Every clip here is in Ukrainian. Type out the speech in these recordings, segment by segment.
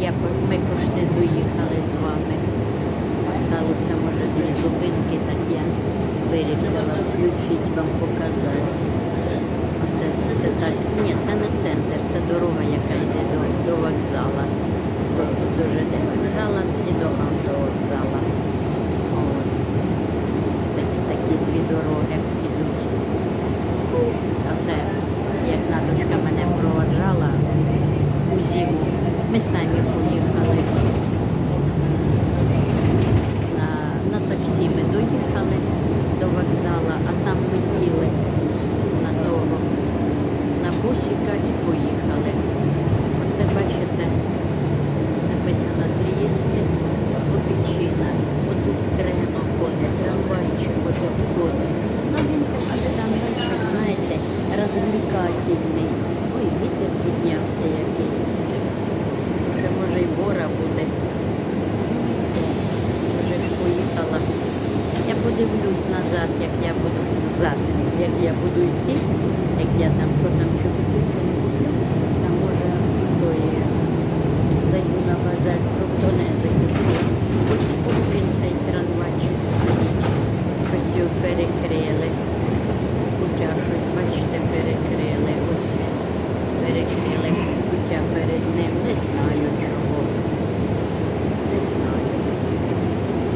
я, ми пошти доїхали з вами. Осталося, може, дві зупинки, так я вирішила включити вам показати. Оце, це так. Ні, це не центр, це дорога, яка йде до, до вокзала. До, до ЖД вокзала і до автовокзала. От. Такі, такі дві дороги йдуть. Оце як Наточка мене проводжала у зиму. Ми самі поїхали. На, на таксі ми доїхали до вокзалу, а там ми сіли на того, на бусика і поїхали. Оце бачите, написано Трієсти, Копічина. Отут трено ходить, трамвайчик оце ходить. Ну він такий там дальше, знаєте, розвлекательний. Ой, вітер піднявся якийсь. Вже може й бора буде. Вже ж поїхала. Я подивлюсь назад, як я буду взад, як я буду йти, як я там, що там, чи куплю, чи не куплю. Там може той зайду на базар, фруктонези куплю. Ось, ось він цей трамвайчик стоїть. Щось його перекрили. Кутя щось, бачите, перекрили. Ось. Перекрили пуття перед ним. Не знаю чого. Не знаю.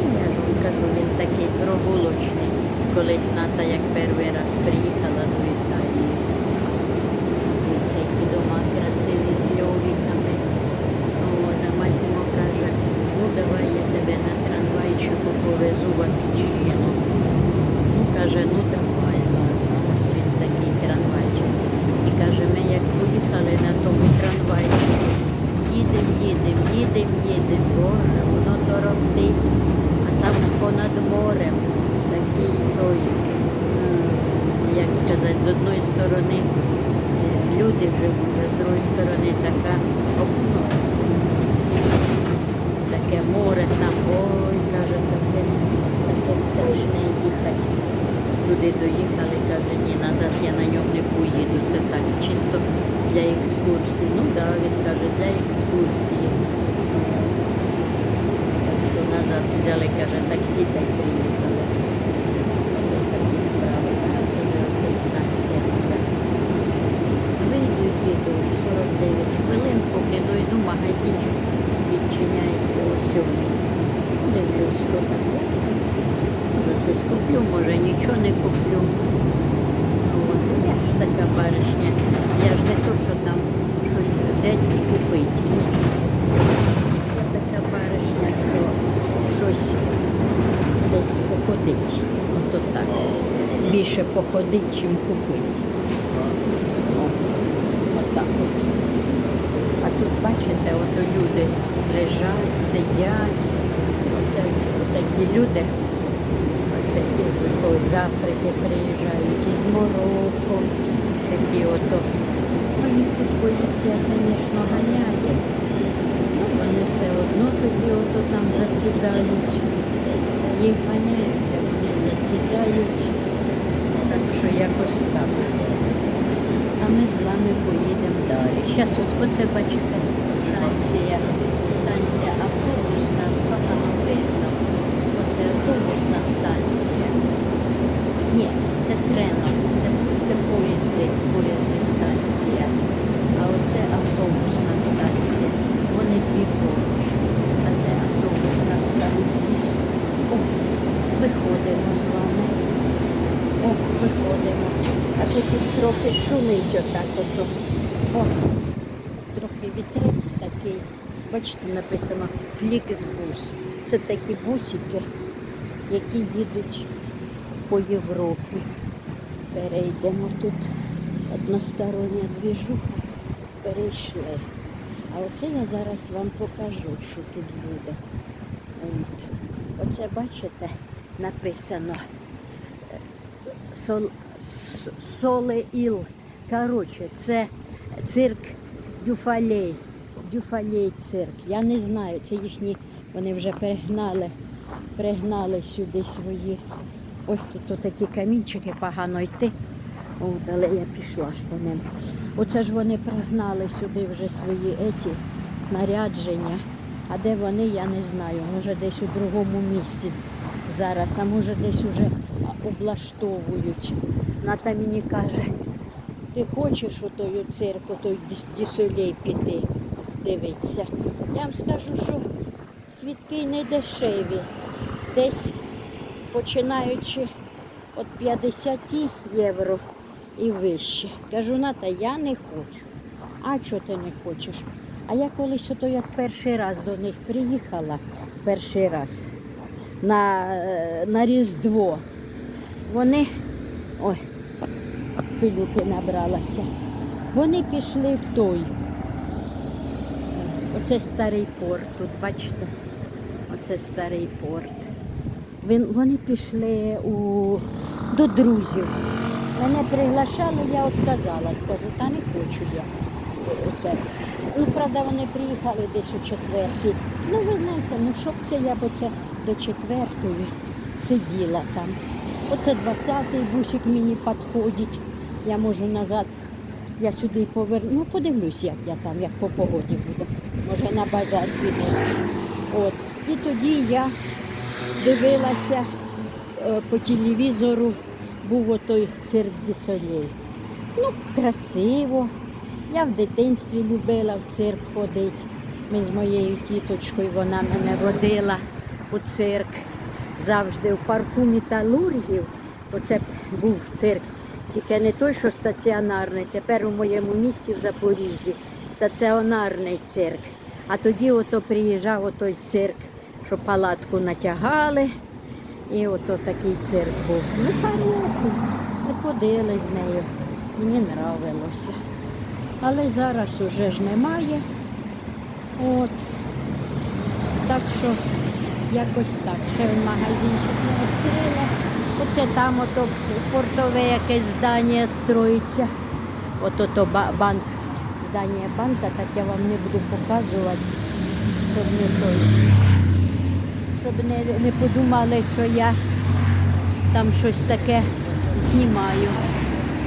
Ну, Я вам кажу, він такий прогулочний. Колись Ната, як перший раз приїхала до Італії. І це які дома красиві з льовіками. От, а Масімо каже, ну давай я тебе на трамвайчику повезу в Апічину. Ну, каже, ну давай, ладно, ось він такий трамвайчик. І каже, ми як поїхали на тому трамвайчику, їдем, їдем, їдем, їдем, боже, воно торохтить, а там понад морем такий той, як сказати, з одної сторони е, люди живуть, а з другої сторони така окно. Таке море там, ой, каже, таке, таке страшне їхати. Туди доїхали, каже, ні, назад я на ньому не поїду. Це так, чисто для екскурсії. Ну так, да, він каже, для екскурсії. Так що назад взяли, каже, таксі та й приїхали. Ось такі справи. Зараз уже оця станція буде. Вийду, їду 49 хвилин, поки дойду, магазинчик відчиняється о 7. Дивлюсь, що таке. Може щось куплю, може нічого не куплю. От. Я ж така баришня. Я ж не то, що там щось взяти і купити. Ні. Я така баришня, що щось десь походить. Ото так. Більше походить, чим купити. Отак от. А тут, бачите, ото люди лежать, сидять. Оце такі люди. Оце із той, з Африки приїжджають, із Марокко. Такі ото. Ну, їх тут поліція, звісно, ганяє. Ну, вони все одно тоді ото там засідають. Їх ганяють, а всі засідають. Так що якось так. А ми з вами поїдемо далі. Зараз ось оце бачите, станція, станція автобусна, погано видно. Оце автобусна станція. Ні, це трено, це, це поїзди, поїзди станція. А оце автобусна станція. Вони дві поруч. А це автобусна станція. О, виходимо з вами. О, виходимо. А тут трохи шумить отак ото. О, трохи вітрець такий. Бачите, написано Фліксбус. Це такі бусики, які їдуть по Європі. Перейдемо тут одностороння двіжуха. Перейшли. А оце я зараз вам покажу, що тут буде. Оце бачите, написано Сол, С- Солеїл. Коротше, це цирк Дюфалей. Дюфалей цирк. Я не знаю, це їхні, вони вже перегнали, пригнали сюди свої. Ось тут такі камінчики, погано йти. От, але я пішла ж по ним. Оце ж вони пригнали сюди вже свої еті, снарядження. А де вони, я не знаю. Може десь у другому місці зараз, а може десь уже облаштовують. Ната мені каже, ти хочеш у той цирку, той діс- дісолей піти, дивитися. Я вам скажу, що квітки не дешеві. Десь починаючи від 50 євро і вище. Кажу, Ната, я не хочу. А чого ти не хочеш? А я колись ото як перший раз до них приїхала, перший раз на, е, на Різдво. Вони, ой, пилюки набралася. Вони пішли в той. Оце старий порт, тут бачите, оце старий порт. Вони пішли у, до друзів. Мене приглашали, я відказала, скажу, та не хочу я. Оце. Ну, правда, вони приїхали десь у четвертій. Ну, ви знаєте, ну щоб це я б оце до четвертої сиділа там. Оце 20-й бусик мені підходить. Я можу назад, я сюди поверну. Ну, подивлюсь, як я там, як по погоді буде. Може на базар піду. От. І тоді я дивилася е, по телевізору, був отой цирк Дісолей. Ну, красиво. Я в дитинстві любила в цирк ходити. Ми з моєю тіточкою, вона мене водила у цирк. Завжди в парку металургів. Оце був цирк. Тільки не той, що стаціонарний. Тепер у моєму місті в Запоріжжі стаціонарний цирк. А тоді ото приїжджав отой цирк, що палатку натягали. І ото такий цирк був. Ну, хороший. Ми ходили з нею. Мені нравилося. Але зараз уже ж немає. От. Так що якось так. Ще в магазинчик не відкрила. Оце там ото портове якесь здання строїться. Ото ба- банк, здання банка, так я вам не буду показувати, щоб не той. Щоб не, не подумали, що я там щось таке знімаю.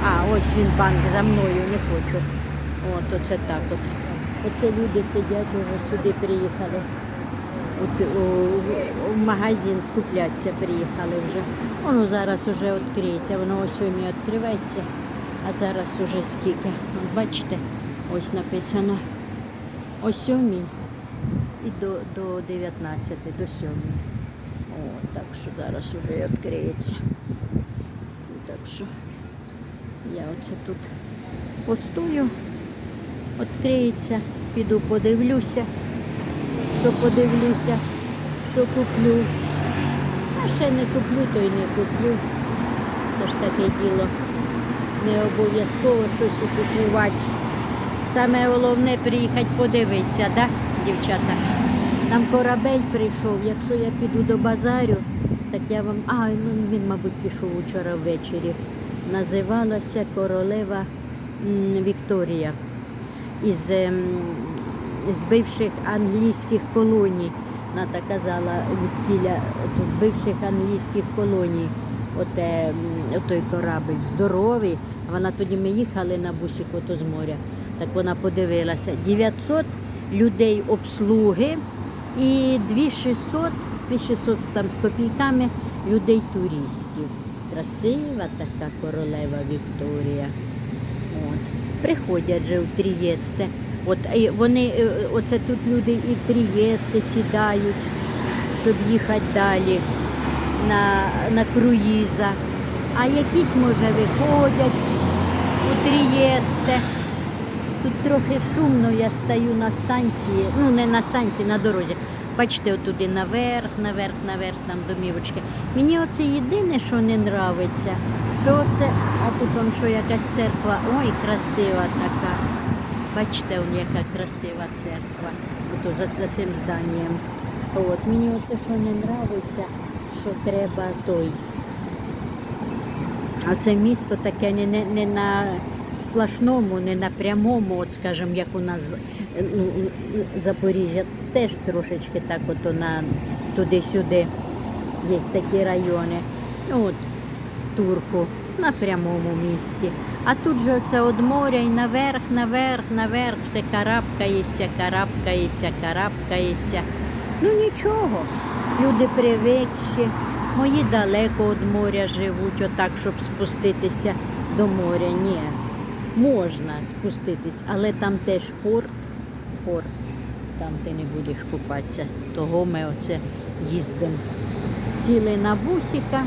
А, ось він банк за мною, не хочу. От оце так от. Оце люди сидять, вже сюди приїхали. От, у, у магазин скуплятися приїхали вже. Воно зараз вже відкриється, воно о сьомій відкривається, а зараз уже скільки. Бачите, ось написано о сьомій і до, до 19, до 7. О, так що зараз вже відкриється. Так що я оце тут постою, відкриється, піду подивлюся, що подивлюся, що куплю. А ще не куплю, то й не куплю. Це ж таке діло. Не обов'язково щось купувати. Саме головне приїхати подивитися, да, дівчата? Там корабель прийшов, якщо я піду до базарю, так я вам. А, ну він, мабуть, пішов вчора ввечері. Називалася королева Вікторія із, ем, з бивших англійських колоній. Ната казала відкіля з бивших англійських колоній. Оте, той корабль здоровий. Вона тоді ми їхали на бусик ото з моря. Так вона подивилася. 900 людей обслуги і 2600, 2600 там з копійками людей туристів. Красива така королева Вікторія. От. Приходять же у Трієсте. От вони, е, оце тут люди і в Трієсте сідають, щоб їхати далі на, на круїзах. А якісь, може, виходять у Трієсте. Тут трохи шумно, я стою на станції, ну не на станції, на дорозі. Бачите, отуди наверх, наверх, наверх, там домівочки. Мені оце єдине, що не нравиться, що оце, а тут он що якась церква, ой, красива така. Бачите, он яка красива церква, ото за, за цим зданням. От, мені оце що не нравиться, що треба той. А це місто таке не, не, не на сплошному, не на прямому, от скажімо, як у нас е, ну, Запоріжжя, теж трошечки так ото на туди-сюди є такі райони. Ну от Турку на прямому місці. А тут же оце від моря і наверх, наверх, наверх, все карабкаєшся, карабкаєшся, карабкаєшся. Ну нічого, люди привикші. Мої далеко від моря живуть, отак, щоб спуститися до моря. Ні, можна спуститись, але там теж порт, порт. Там ти не будеш купатися. Того ми оце їздимо. Сіли на бусика,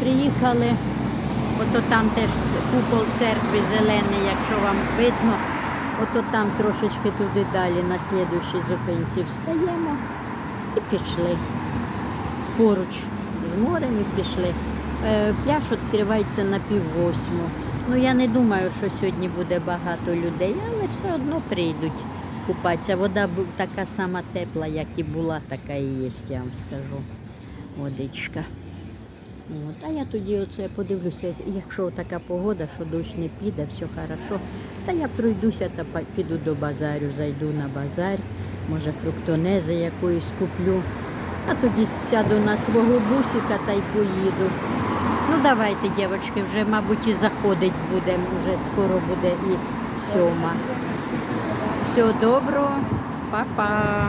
приїхали. Ото там теж купол церкви зелений, якщо вам видно. Ото там трошечки туди далі на слідущій зупинці встаємо і пішли. Поруч з морем і пішли. Е, Пляж відкривається на пів восьму. Ну я не думаю, що сьогодні буде багато людей, але все одно прийдуть купатися. Вода така сама тепла, як і була, така і є, я вам скажу. Водичка. От, а я тоді оце подивлюся, якщо така погода, що дощ не піде, все хорошо, та я пройдуся та піду до базарю, зайду на базар, може фруктонези якоїсь куплю, а тоді сяду на свого бусика та й поїду. Ну давайте, дівчатки, вже, мабуть, і заходить будемо, вже скоро буде і сьома. Всього доброго, па-па.